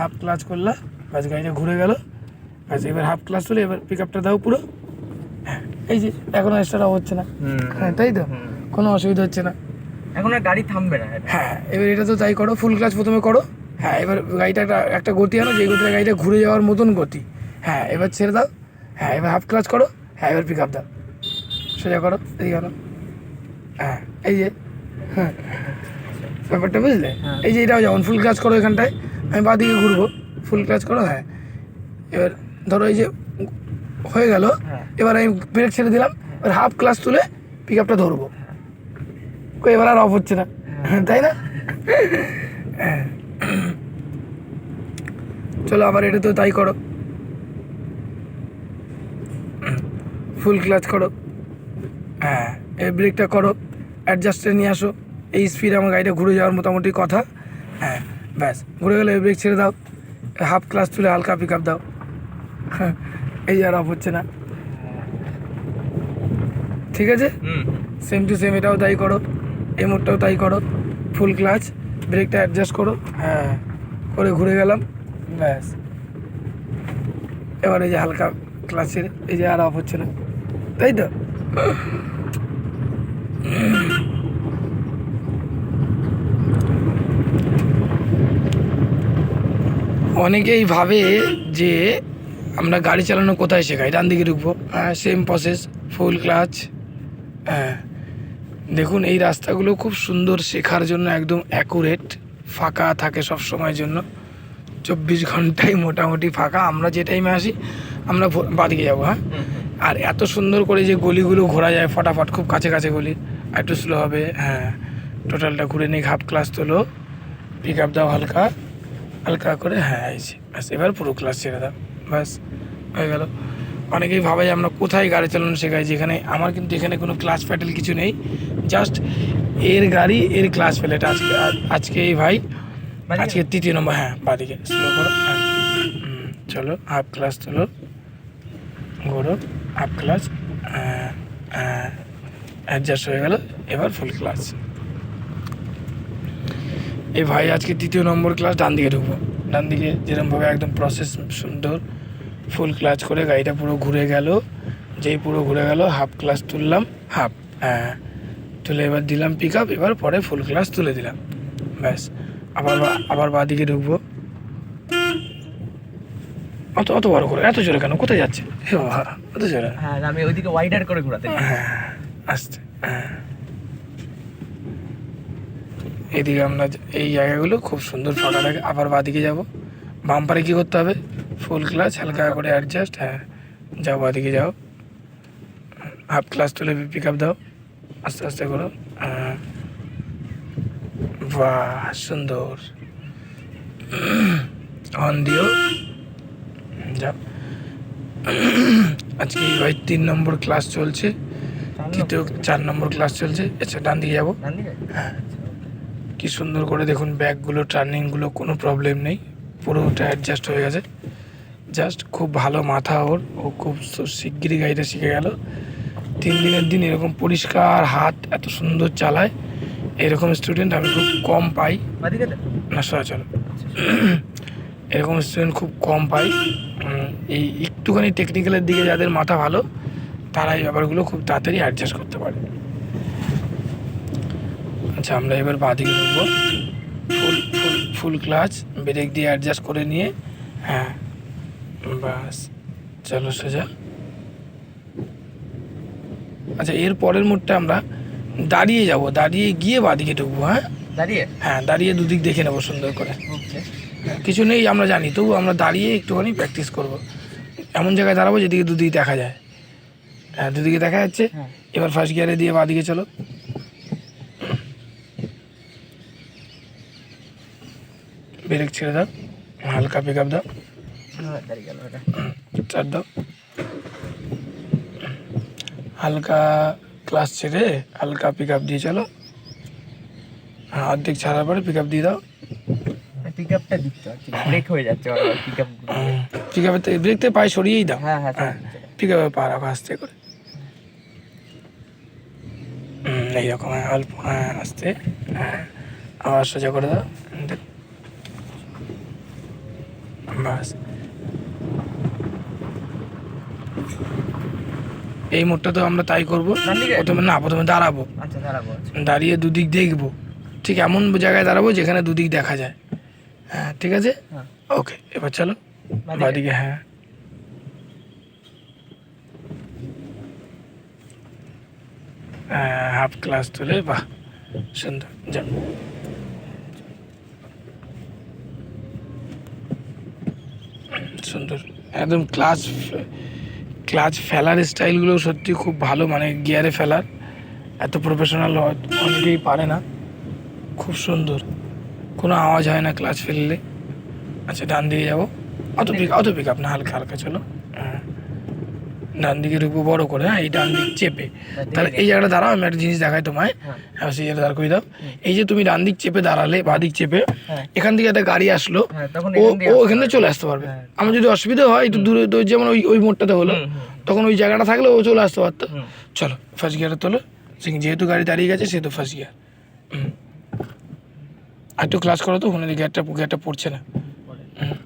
Half clutch করলা ব্যাস গাড়িটা ঘুরে গেল। ব্যাস এবার হাফ ক্লাচ তুলে এবার পিক আপটা দাও পুরো। হ্যাঁ এই যে এখনও স্টার্ট হচ্ছে না। হ্যাঁ তাই তো? কোনো অসুবিধা হচ্ছে না। এখন আর গাড়ি থামবে না। হ্যাঁ এবার এটা তো তাই করো ফুল ক্লাচ প্রথমে করো। হ্যাঁ এবার গাড়িটা একটা একটা গতি আনো যে গতিতে গাড়িটা ঘুরে যাওয়ার মতন গতি। হ্যাঁ এবার ছেড়ে দাও। হ্যাঁ এবার হাফ ক্লাচ করো। হ্যাঁ এবার পিক আপ দাও। সোজা করো এই আনো। হ্যাঁ এই যে হ্যাঁ। ব্যাপারটা বুঝলে? হ্যাঁ। এই যে এটাও যেমন ফুল ক্লাচ করো এখানটায় আমি বাঁ দিকে ঘুরবো ফুল ক্লাচ করো হ্যাঁ। এবার ধরো এই যে হয়ে গেল হ্যাঁ। এবার আমি ব্রেক ছেড়ে দিলাম এবার হাফ ক্লাচ তুলে পিক আপটা ধরবো এবার আর অফ হচ্ছে না তাই না? হ্যাঁ। চলো আবার এটা তো তাই করো। ফুল ক্লাচ করো। হ্যাঁ এই ব্রেকটা করো অ্যাডজাস্টে নিয়ে আসো। এই স্পিড আমার গাড়িটা ঘুরে যাওয়ার মোটামুটি কথা। হ্যাঁ। ব্যাস ঘুরে গেলে ব্রেক ছেড়ে দাও হাফ ক্লাচ তুলে হালকা পিক আপ দাও। হ্যাঁ, এই যে আর অফ হচ্ছে না। ঠিক আছে? সেম টু সেম এটাও তাই করো এই মোডটাও তাই করো ফুল ক্লাচ ব্রেকটা অ্যাডজাস্ট করো হ্যাঁ করে ঘুরে গেলাম ব্যাস। এবার এই যে হালকা ক্লাচের এই যে আর অফ হচ্ছে না। তাই তো? অনেকেই ভাবে যে আমরা গাড়ি চালানো কোথায় শেখাই? ডান দিকে ঢুকবো। হ্যাঁ সেম প্রসেস ফুল ক্লাচ হ্যাঁ দেখুন, এই রাস্তাগুলো খুব সুন্দর শেখার জন্য একদম অ্যাকুরেট ফাঁকা থাকে সব সময়ের জন্য। চব্বিশ ঘন্টায় মোটামুটি ফাঁকা। আমরা যে টাইমে আসি, আমরা বাদিকে যাব হ্যাঁ? আর এত সুন্দর করে যে গলিগুলো ঘোরা যায়, ফটাফট খুব কাছে কাছে গলি। একটু স্লো হবে হ্যাঁ। টোটালটা ঘুরে নিয়ে হাফ ক্লাস তোলো। পিক আপ দাও হালকা। হালকা করে হ্যাঁ যে ব্যাস এবার পুরো ক্লাস ছেড়ে দাও ব্যাস হয়ে গেল। অনেকেই ভাবে যে আমরা কোথায় গাড়ি চালানো শেখাই যেখানে আমার কিন্তু এখানে কোনো ক্লাস প্যাটেল কিছু নেই জাস্ট এর গাড়ি এর ক্লাস প্যালেট আজকে আজকে এই ভাই? আজকে তৃতীয় নম্বর হ্যাঁ বাদিকে স্লো করো হ্যাঁ চলো হাফ ক্লাস তোলো ঘোরো হাফ ক্লাস অ্যাডজাস্ট হয়ে গেল এবার ফুল ক্লাস এই ভাই আজকে তৃতীয় নম্বর ক্লাস ডান দিকে ঢুকবো। ডান দিকে যেরকমভাবে একদম প্রসেস সুন্দর ফুল ক্লাচ করে গাড়িটা পুরো ঘুরে গেল। যেই পুরো ঘুরে গেল হাফ ক্লাস তুললাম হাফ হ্যাঁ তুলে এবার দিলাম পিক আপ এবার পরে ফুল ক্লাস তুলে দিলাম। ব্যাস আবার আবার বাঁ দিকে ঢুকবো। অত অত বড় করে এত জোরে কেন? কোথায় যাচ্ছে? অত জোরে। হ্যাঁ আমি ওইদিকে ওয়াইডার করে ঘোরাতে। হ্যাঁ আসতে হ্যাঁ। এদিকে আমরা এই জায়গাগুলো খুব সুন্দর ফাঁকা থাকে আবার বাদিকে যাব। বাম্পারে কী করতে হবে? ফুল ক্লাস হালকা করে অ্যাডজাস্ট হ্যাঁ যাও বাদিকে যাও। হাফ ক্লাস তুলে পিক আপ দাও। আস্তে আস্তে করো। হ্যাঁ। বাহ সুন্দর। অন দিও। যাও। আজকে এই ভাই তিন নম্বর ক্লাস চলছে। তৃতীয় চার নম্বর ক্লাস চলছে। আচ্ছা ডান দিকে যাব। নম্বর। কি সুন্দর করে দেখুন ব্যাগগুলো টার্নিংগুলো কোনো প্রবলেম নেই। পুরোটা অ্যাডজাস্ট হয়ে গেছে। জাস্ট খুব ভালো মাথা ওর। ও খুব শিগগিরই গাড়িটা শিখে গেল। তিন দিনের দিন এরকম পরিষ্কার হাত এত সুন্দর চালায়। এরকম স্টুডেন্ট আমি খুব কম পাই। না চলো। এরকম স্টুডেন্ট খুব কম পাই। এই একটুখানি টেকনিক্যালের দিকে যাদের মাথা ভালো তারা এই ব্যাপারগুলো খুব তাড়াতাড়ি অ্যাডজাস্ট করতে পারে। আচ্ছা আমরা এবার বাঁদিকে ঢুকবো। Full full full clutch brake দিয়ে অ্যাডজাস্ট করে নিয়ে হ্যাঁ বাস চলো সোজা। আচ্ছা এর পরের মোড়টা আমরা দাঁড়িয়ে যাব দাঁড়িয়ে গিয়ে বাঁদিকে ঢুকবো হ্যাঁ? দাঁড়িয়ে? হ্যাঁ দাঁড়িয়ে দুদিক দেখে নেব সুন্দর করে। কিছু নেই আমরা জানি তবু আমরা দাঁড়িয়ে একটুখানি প্র্যাকটিস করব। এমন জায়গায় দাঁড়াবো যেদিকে দুদিকে দেখা যায়। হ্যাঁ দুদিকে দেখা যাচ্ছে। হ্যাঁ। এবার ফার্স্ট গিয়ারে দিয়ে বাদিকে চলো। ব্রেক ছেড়ে দাও। হালকা পিক আপ দাও। হ্যাঁ, চার দাও। হালকা ক্লাস ছেড়ে হালকা পিক আপ দিয়ে চলো। হ্যাঁ অর্ধেক ছাড়ার পরে পিক আপ দিয়ে দাও। পিক আপটা দিতে ব্রেক হয়ে যাচ্ছে পিক আপ পিক আপের থেকে ব্রেক থেকে পায়ে সরিয়েই দাও। হ্যাঁ হ্যাঁ হ্যাঁ পিক আপে পা রাখো আস্তে করে। এইরকম হ্যাঁ অল্প হ্যাঁ আস্তে হ্যাঁ আবার সোজা করে দাও। বাস। এই মোড়টাতেও আমরা তাই করব। প্রথমে না প্রথমে দাঁড়াবো। আচ্ছা আচ্ছা। দাঁড়িয়ে দুদিক দেখব। ঠিক এমন জায়গায় দাঁড়াবো যেখানে দুদিক দেখা যায়। হ্যাঁ ঠিক আছে? হ্যাঁ। ওকে এবার চলো। বাঁদিকে? বাদিকে হ্যাঁ। হাফ ক্লাস তুলে বাহ সুন্দর যাও সুন্দর একদম ক্লাচ ক্লাচ ফেলার স্টাইলগুলো সত্যি খুব ভালো মানে গিয়ারে ফেলার। এত প্রফেশনাল অনেকেই পারে না। খুব সুন্দর। কোনো আওয়াজ হয় না ক্লাচ ফেললে। আচ্ছা ডান দিয়ে যাব। অত পিক অত পিক আপনার হালকা হালকা, চলো। হ্যাঁ। ডান দিকে ঢুকবো বড় করে হ্যাঁ এই ডান দিক চেপে। তাহলে এই জায়গাটা দাঁড়াও আমি একটা জিনিস দেখাই তোমায়। হ্যাঁ। হ্যাঁ সেই দাঁড় করে দাও। এই যে তুমি ডান দিক চেপে দাঁড়ালে বা দিক চেপে হ্যাঁ। এখান থেকে একটা গাড়ি আসলো হ্যাঁ তখন ও ও আসতে এখান থেকে চলে আসতে পারবে। হ্যাঁ। আমার যদি অসুবিধা হয় একটু দূরে যেমন ওই ওই মোড়টাতে হলো তখন ওই জায়গাটা থাকলে ও চলে আসতে পারতো। চলো ফার্স্ট গিয়ারে তোলো। যেহেতু গাড়ি দাঁড়িয়ে গেছে সেহেতু ফার্স্ট গিয়ার হুম। আর একটু ক্লাস করো তো ওখানে গিয়ারটা গিয়ারটা পড়ছে না। হুম।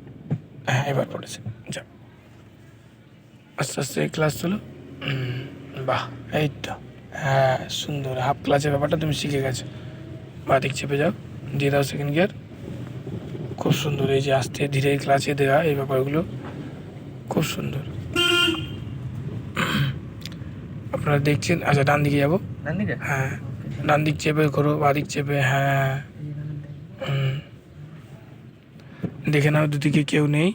হ্যাঁ এবার পড়েছে। আস্তে আস্তে ক্লাস তোলো বাহ এই তো। হ্যাঁ সুন্দর। হাফ ক্লাসের ব্যাপারটা তুমি শিখে গেছো। বা দিক চেপে যাও দিয়ে দাও সেকেন্ড গিয়ার খুব সুন্দর এই যে আস্তে ধীরে ক্লাসে দেওয়া এই ব্যাপারগুলো। খুব সুন্দর। আপনারা দেখছেন? আচ্ছা ডান দিকে যাব। হ্যাঁ ডান দিক চেপে করো বা দিক চেপে হ্যাঁ। দেখে নাও দুদিকে কেউ নেই।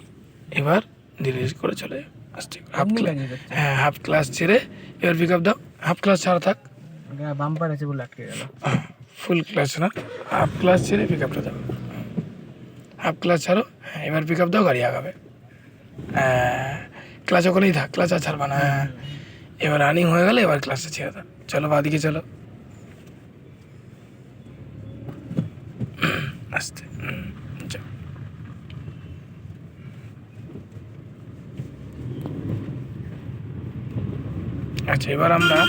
এবার ধীরে ধীরে করে চলে করে হাফ ক্লাস হ্যাঁ হাফ ক্লাস ছেড়ে এবার পিক আপ দাও। হাফ ক্লাস ছাড়া থাক। বাম্পার আছে বলে আটকে গেল। ফুল ক্লাস না। হাফ ক্লাস ছেড়ে পিক আপটা দাও। হাফ ক্লাস ছাড়ো। হ্যাঁ এবার পিক আপ দাও গাড়ি আগাবে। ক্লাস ওখানেই থাক। ক্লাস আর ছাড়বা না। হ্যাঁ। এবার রানিং হয়ে গেলে এবার ক্লাসে ছেড়ে দাও। চলো বাদিকে চলো। আস্তে হুম, যাও। আচ্ছা এবার আমরা